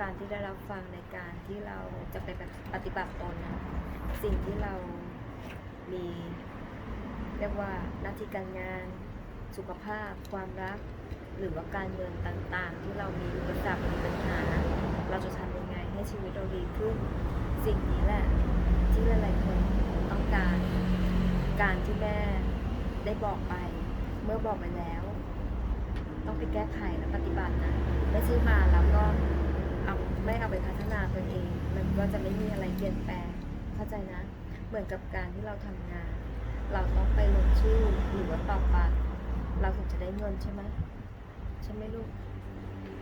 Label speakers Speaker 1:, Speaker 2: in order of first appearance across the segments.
Speaker 1: การที่ได้รับฟังในการที่เราจะไปปฏิบัติตนนะสิ่งที่เรามี เรียกว่าหน้าที่การงาน สุขภาพ ความรัก หรือว่าการเงินต่างๆ ที่เรามีอุปสรรคมีปัญหา เราจะทำยังไงให้ชีวิตเราดีขึ้น สิ่งนี้แหละที่หลายๆคนต้องการ การที่แม่ได้บอกไป เมื่อบอกไปแล้ว ต้องไปแก้ไขและปฏิบัตินะ ไม่ใช่มาแล้วก็ ไม่เอาไปพัฒนาตัวเอง มันก็จะไม่มีอะไรเปลี่ยนแปลงเข้าใจนะ เหมือนกับการที่เราทำงาน เราต้องไปลงชื่อหรือว่าตอบัตรเราถึงจะได้เงินใช่ไหมใช่ไหมลูก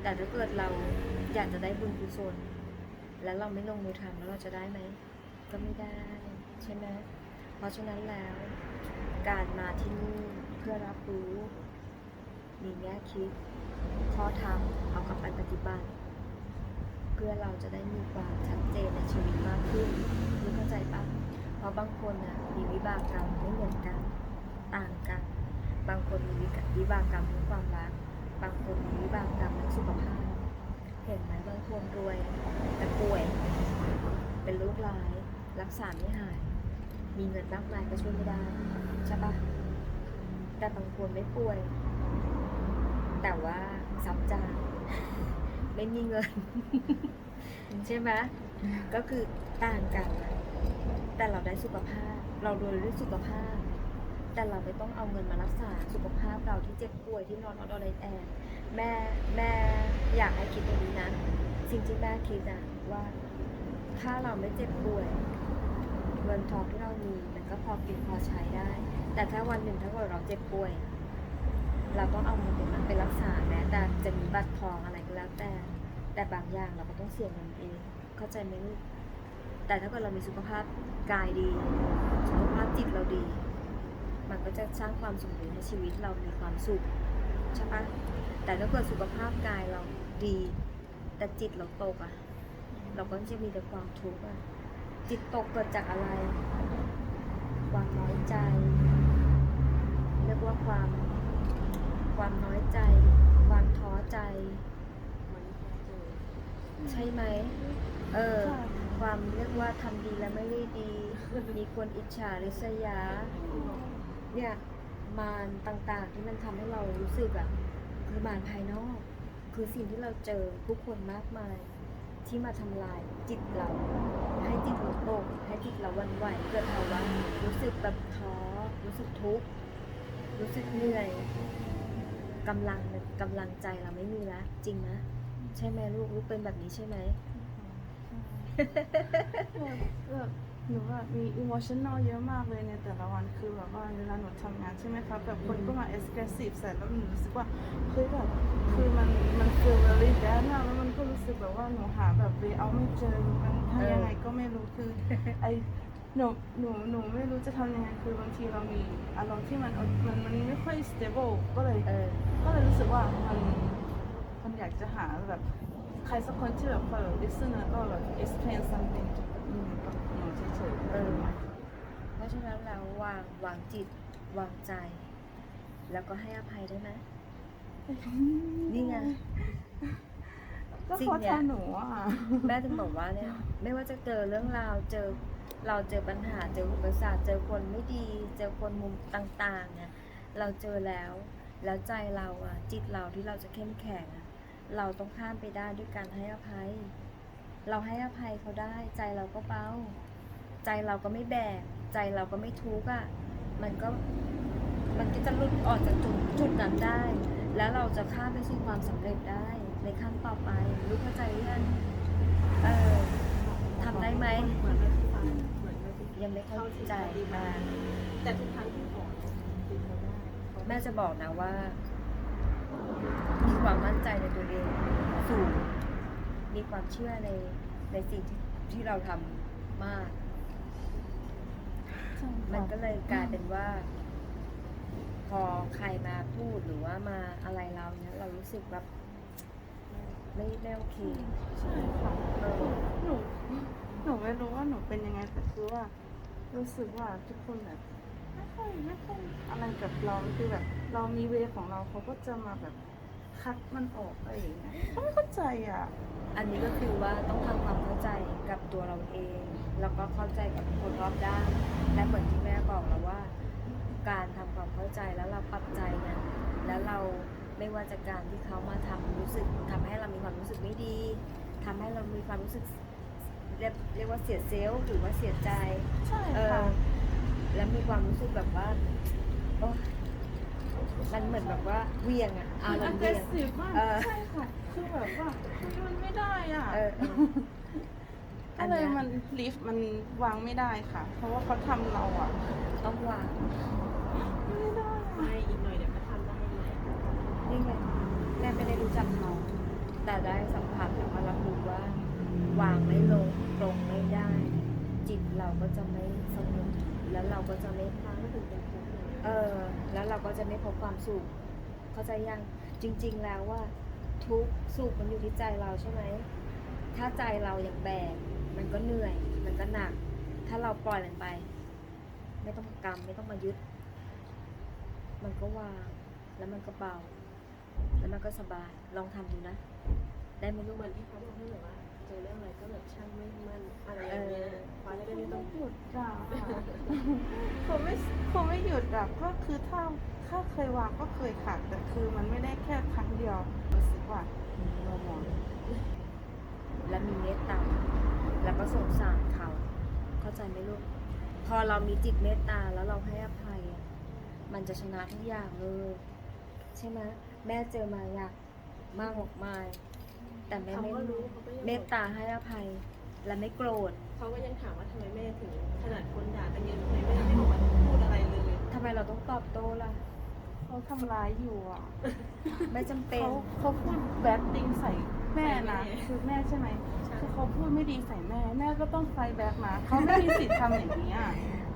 Speaker 1: แต่ถ้าเกิดเราอยากจะได้บุญกุศลแล้วเราไม่ลงมือทำแล้วเราจะได้ไหมก็ไม่ได้ใช่ไหมเพราะฉะนั้นแล้วการมาที่นี่เพื่อรับรู้ มีแง่คิดข้อธรรมเอากลับไปปฏิบัติ พื่อเราจะได้มีความชัดเจนในชีวิตมากขึ้นรู้เข้าใจปะเพราะบางคนน่ะมีวิบากกรรมไม่เหมือนกันต่างกัน บางคนมีวิบากกรรมเรื่องความรัก บางคนมีวิบากกรรมเรื่องสุขภาพ เห็นไหมบางคนรวยแต่ป่วย เป็นโรคร้ายรักษาไม่หาย มีเงินมากมายก็ช่วยไม่ได้ใช่ปะแต่บางคนไม่ป่วย แต่ว่าซับจาง ไม่มีเงิน ใช่ไหมก็คือต่างกัน แต่เราได้สุขภาพ เรารวยด้วยสุขภาพ แต่เราไม่ต้องเอาเงินมารักษาสุขภาพเราที่เจ็บป่วยที่นอนออดอดแอร์แม่แม่อยากให้คิดตรงนี้นะ สิ่งที่แม่คิดนะว่าถ้าเราไม่เจ็บป่วยเงินทองที่เรามีมันก็พอกินพอใช้ได้ แต่ถ้าวันหนึ่งถ้าเกิดเราเจ็บป่วย เราต้องเอาเงินตรงนั้นไปรักษาแม้แต่จะมีบัตรทองอะไร แล้วแต่แต่บางอย่างเราก็ต้องเสี่ยงเงินเอง เข้าใจไหมลูกแต่ถ้าเกิดเรามีสุขภาพกายดี สุขภาพจิตเราดี มันก็จะสร้างความสมดุลให้ชีวิตเรามีความสุขใช่ปะแต่ถ้าเกิดสุขภาพกายเราดี แต่จิตเราตกอะเราก็จะมีแต่ความทุกข์อะจิตตกเกิดจากอะไร ความน้อยใจ เรียกว่าความ ความน้อยใจ ความท้อใจ ใช่ไหม เออ ความเรียกว่าทำดีแล้วไม่ได้ดี มีคนอิจฉาริษยา เนี่ยมารต่างๆ ที่มันทำให้เรารู้สึกอะคือมารภายนอก คือสิ่งที่เราเจอผู้คนมากมาย ที่มาทำลายจิตเรา ให้จิตเราตกให้จิตเราวันไหวเกิดภาวะรู้สึกแบบท้อรู้สึกทุกข์รู้สึกเหนื่อยกำลังกำลังใจเราไม่มีแล้วจริงนะ ใช่ไหมลูกลูกเป็นแบบนี้ใช่ไหม
Speaker 2: แบบแบบหนูแบบมีอิ o ชัน a l เยอะมากเลยในแต่ละวันคือแบบว่าเวลาหนูทำงานใช่ไหมคะแบบคนก็มา aggressive ใส่แล้วหนูรู้สึกว่าเฮ้ยแบบคือมันมัน feel very bad มากแล้วมันก็รู้สึกแบบว่าหนูหาแบบ way out ไม่เจอมันทำยังไงก็ไม่รู้คือไอหนูหนูหนูไม่รู้จะทำยังไงคือบางทีเรามีอารมณ์ที่มันมันมันไม่ค่อย stable ก็เลย
Speaker 1: เออ
Speaker 2: ก็เลยรู้สึกว่ามัน มันอยากจะหาแบบใครสักคนที่แบบคอยแบบ listen แล้วก็แบบ explain something อืมกับหนูเฉยๆ
Speaker 1: เออ เพราะฉะนั้นเราวางวางจิตวางใจ แล้วก็ให้อภัยได้ไหมนี่ไง
Speaker 2: ก็
Speaker 1: จริง
Speaker 2: เพราะ
Speaker 1: เนี่ย
Speaker 2: ทางหนูอะ
Speaker 1: แม่ถึงบอกว่าเนี่ยไม่ว่าจะเจอเรื่องราวเจอเราเจอปัญหาเจออุปสรรคเจอคนไม่ดี เจอคนมุมต่างๆเนี่ยเราเจอแล้ว แล้วใจเราอะจิตเราที่เราจะเข้มแข็งอะ เราต้องข้ามไปได้ด้วยการให้อภัย เราให้อภัยเขาได้ ใจเราก็เบาใจเราก็ไม่แบก ใจเราก็ไม่ทุกข์อะมันก็มันก็จะหลุดออกจากจุดจุดนั้นได้ แล้วเราจะข้ามไปสู่ความสำเร็จได้ ในขั้นต่อไปรู้เข้าใจหรือยังเออทำได้ไหม
Speaker 3: เหมือนแม่ที่ฟังเหมือนแม่ที่
Speaker 1: ยังไม่เข้าใจมา
Speaker 3: แต่ทุกครั้งที่ขอติดเขาได้
Speaker 1: แม่จะบอกนะว่ามี ความมั่นใจในตัวเองสูง มีความเชื่อในในสิ่งที่ที่เราทำมาก มันก็เลยกลายเป็นว่า พอใครมาพูดหรือว่ามาอะไรเราเนี่ยเรารู้สึกแบบไม่ไม่โอเค
Speaker 2: ใช่ค่ะหนูหนูไม่รู้ว่าหนูเป็นยังไงแต่คือว่า รู้สึกว่าทุกคนแบบไม่ค่อยไม่ค่อยอะไรกับเราคือแบบ เรามีเวของเราเขาก็จะมาแบบ คัดมันออกอะไรอย่างเงี้ยก็ไม่เข้าใจอะ
Speaker 1: อันนี้ก็คือว่าต้องทำความเข้าใจกับตัวเราเอง แล้วก็เข้าใจกับคนรอบด้านและเหมือนที่แม่บอกแล้วว่า การทำความเข้าใจแล้วเราปรับใจเนี่ยแล้วเราไม่ว่าจะการที่เขามาทำรู้สึกทำให้เรามีความรู้สึกไม่ดีทำให้เรามีความรู้สึกเรียกเรียกว่าเสียเซลล์หรือว่าเสียใจ
Speaker 2: ใช่
Speaker 1: เอ
Speaker 2: ค่ะ
Speaker 1: อแล้วมีความรู้สึกแบบว่าโอ๊ย มันเหมือนแบบว่าเหวียงอะอารมณ์เหวียง
Speaker 2: สิมาก
Speaker 1: เออ
Speaker 2: ใช่ค่ะคือแบบว่ามันไม่ได้อะ
Speaker 1: เออเออ
Speaker 2: ก็เลยมันลิฟต์มันวางไม่ได้ค่ะ เพราะว่าเขาทำเราอะ
Speaker 1: ต้องวาง
Speaker 2: ไม่ได้อะ
Speaker 3: ไม่อีกหน่อยเดี๋ยวก็ทำได้เลย
Speaker 1: นี่ไงแม่ไม่ได้รู้จักเขาแต่ได้สัมผัสแล้วก็รับรู้ว่า วางไม่ลงตรงไม่ได้ จิตเราก็จะไม่สงบแล้วเราก็จะไม่
Speaker 3: ทางก็ถึงเป็นทุกข์เลย
Speaker 1: เออ แล้วเราก็จะไม่พบความสุข เข้าใจยัง จริง ๆ แล้วว่า ทุกสุขมันอยู่ที่ใจเราใช่ไหม ถ้าใจเราอย่างแบก มันก็เหนื่อย มันก็หนัก ถ้าเราปล่อยมันไป ไม่ต้องกรรมไม่ต้องมายึด มันก็วาง แล้วมันก็เบา แล้วมันก็สบาย ลองทำดูนะ ได้ไหมลูก
Speaker 3: เหมือนที่เขาบอกให้แบบว่า อเรื่องอะไรก็แบบช่างไม่มั่นอะไรอย่างเงี้ยฟ้าจะได้ไม่ต้อง
Speaker 2: หยุดด่าผมไม่ผมไม่หยุดอะก็คือถ้าถ้าเคยวางก็เคยค่ะแต่คือมันไม่ได้แค่ครั้งเดียวรู้สึกว่าเรามอง
Speaker 1: และมีเมตตาแล้วก็สงสารเขาเข้าใจไหมลูกพอเรามีจิตเมตตาแล้วเราให้อภัยอะมันจะชนะทุกอย่างเลย ใช่ไหมแม่เจอมาอยากมากมากมาย แต่แม่
Speaker 3: เขา
Speaker 1: ไม่
Speaker 3: ก็รู้เขาก็ยัง
Speaker 1: เมตตาให้อภัย และไม่โกรธ
Speaker 3: เขาก็ยังถามว่าทำไมแม่ถึงขนาดคนด่ากันเยอะทำไมแม่ไม่ออกมาพูดอะไรเลย
Speaker 1: ทำไมเราต้องตอบโต้ล่ะ
Speaker 2: เขาทำร้ายอยู่อะ
Speaker 1: ไม่จำเป็น
Speaker 2: เขาเขาพูดแบดดิงใส่แม่นะคือแม่ใช่ไหมคือเขาพูดไม่ดีใส่แม่ แม่ก็ต้องไฟแบ็กมาเขาไม่มีสิทธิ์ทำอย่างนี้อะ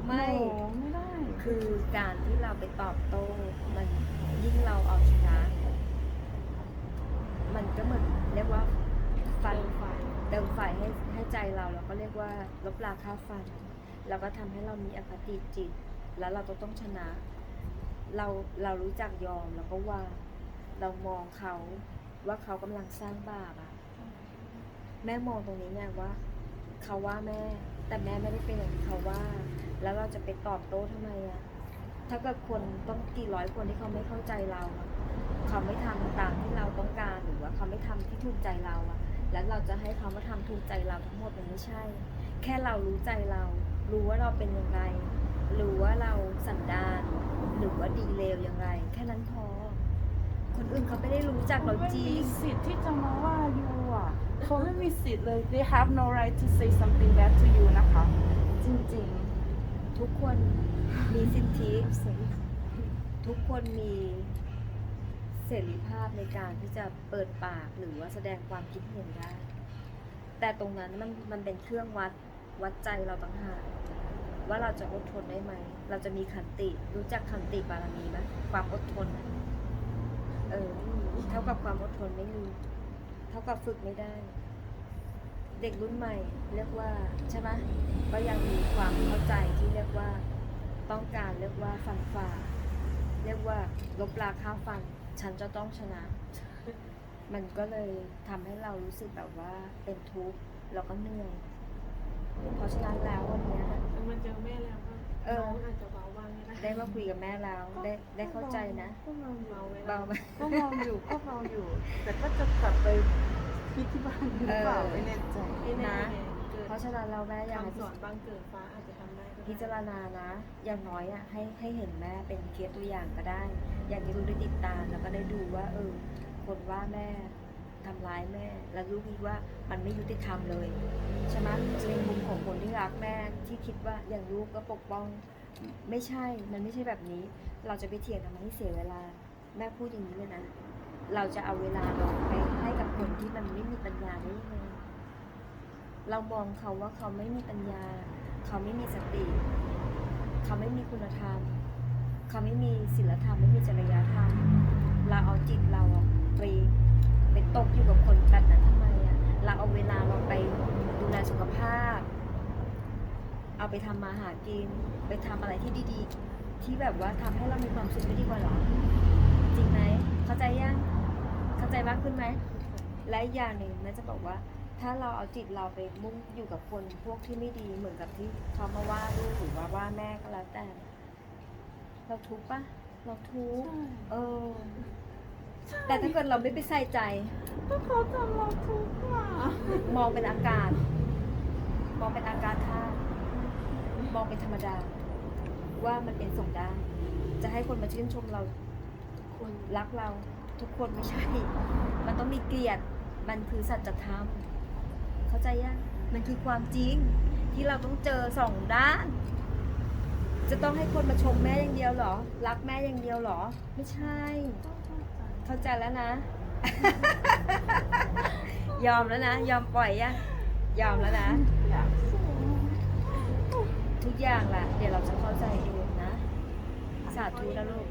Speaker 1: ไม่
Speaker 2: โอ้ไม่ได้
Speaker 1: คือการที่เราไปตอบโต้ มันยิ่งเราเอาชนะ มันก็เหมือนเรียกว่าฟัน
Speaker 3: เติมไฟ
Speaker 1: เติมไฟ ใจเราเราก็เรียกว่าลบราค่าฟัน แล้วก็ทำให้เรามีอคติจิต แล้วเราก็ต้องชนะ เราเรารู้จักยอมแล้วก็วางเรามองเขาว่าเขากำลังสร้างบาปอะแม่มองตรงนี้ไงว่า เขาว่าแม่ แต่แม่ไม่ได้เป็นอย่างเขาว่า แล้วเราจะไปตอบโต้ทำไมอะถ้าเกิดคนต้องกี่ร้อยคนที่เขาไม่เข้าใจเรา เขาไม่ทำตามที่เราต้องการหรือว่าเขาไม่ทำที่ถูกใจเราอะ แล้วเราจะให้เขามาทำถูกใจเราทั้งหมดมันไม่ใช่ แค่เรารู้ใจเรา รู้ว่าเราเป็นยังไงรู้ว่าเราสันดานหรือว่าดีเลวยังไงแค่นั้นพอ คนอื่นเขาไม่ได้รู้จักเรา
Speaker 2: ไม่
Speaker 1: จริ
Speaker 2: มี
Speaker 1: ง
Speaker 2: สิทธิ์ที่จะมาว่ายูอะเขาไม่มีสิทธิ์เลย they have no right to say something bad to you นะคะ จริง
Speaker 1: ทุกคนมีสิทธิทุกคนมี เสรีภาพในการที่จะเปิดปากหรือว่าแสดงความคิดเห็นได้ แต่ตรงนั้นมันมันเป็นเครื่องวัดวัดใจเราต่างหากว่าเราจะอดทนได้ไหม เราจะมีขันติรู้จักขันติบารมีไหมความอดทนเออเท่ากับความอดทนไม่มี เท่ากับฝึกไม่ได้ เด็กรุ่นใหม่เรียกว่าใช่ไหมก็ยังมีความเข้าใจที่เรียกว่าต้องการเรียกว่าฟันฝ่า เรียกว่าลบราค่าฟัน ฉันจะต้องชนะ มันก็เลยทำให้เรารู้สึกแบบว่าเป็นทุกข์แล้วก็เหนื่อย เพราะฉะนั้นแล้ววันเนี้ย
Speaker 3: มันเจอแม่แล้วก็
Speaker 1: เออ
Speaker 3: น้องอาจจะเบาบ้างก็ได้
Speaker 1: ได้มาคุยกับแม่แล้ว
Speaker 2: ๆ
Speaker 1: ได้ได้เข้าใจนะ
Speaker 2: ก็เมาอยู่
Speaker 3: เบาไว้
Speaker 1: เบาไหม
Speaker 2: ก็เมาอยู่ก็เมาอยู่ แต่ก็จะกลับไปคิดที่บ้านหรือเปล่า
Speaker 1: เออ
Speaker 2: ไม่แน่ใจ
Speaker 3: ไม่แน่
Speaker 1: นะ
Speaker 3: ไงเกิด
Speaker 1: เพราะฉะนั้นเราแม่อยากให้
Speaker 3: คำสอนบางเกิดฟ้าอาจจะทำได้ก็ได้
Speaker 1: พิจารณานะ อย่างน้อยอะให้ให้เห็นแม่เป็นเคสตัวอย่างก็ได้ อย่างที่ลูกได้ติดตามแล้วก็ได้ดูว่า เออ คนว่าแม่ทำร้ายแม่ แล้วลูกคิดว่ามันไม่ยุติธรรมเลยใช่ไหมในมุมของคนที่รักแม่ที่คิดว่าอย่างลูกก็ปกป้อง ไม่ใช่ มันไม่ใช่แบบนี้ เราจะไปเถียงทำไมให้เสียเวลา แม่พูดอย่างนี้เลยนะเราจะเอาเวลาเราไปให้กับคนที่มันไม่มีปัญญาได้ยังไงเรามองเขาว่าเขาไม่มีปัญญา เขาไม่มีสติ เขาไม่มีคุณธรรม เขาไม่มีศีลธรรม ไม่มีจริยธรรม เราเอาจิตเราไปไปตกอยู่กับคนแบบนั้นทำไมอะเราเอาเวลาเราไปดูแลสุขภาพ เอาไปทำมาหากิน ไปทำอะไรที่ดีๆ ที่แบบว่าทำให้เรามีความสุขไม่ดีกว่าหรอ จริงไหม เข้าใจยัง เข้าใจมากขึ้นไหม และอย่างหนึ่งแม่จะบอกว่า ถ้าเราเอาจิตเราไปมุ่งอยู่กับคนพวกที่ไม่ดีเหมือนกับที่เขามาว่าลูกหรือว่าว่าแม่ก็แล้วแต่ เราทุกข์ปะเราทุกข์เออ แต่ถ้าเกิดเราไม่ไปใส่ใจ
Speaker 2: ก็เขาทำเราทุกข์อะ
Speaker 1: มองเป็นอาการมองเป็นอาการธาตุมองเป็นธรรมดา ว่ามันเป็นส่งได้ จะให้คนมาชื่นชมเรา
Speaker 3: คน
Speaker 1: รักเราทุกคนไม่ใช่ มันต้องมีเกียรติมันคือสัจธรรม เข้าใจยังมันคือความจริงที่เราต้องเจอสองด้าน จะต้องให้คนมาชมแม่อย่างเดียวหรอ รักแม่อย่างเดียวหรอ ไม่ใช่ เข้าใจแล้วนะ ยอมแล้วนะ ยอมปล่อยยังยอมแล้วนะทุกอย่างแหละเดี๋ยวเราจะเข้าใจเองนะ สาธุนะลูก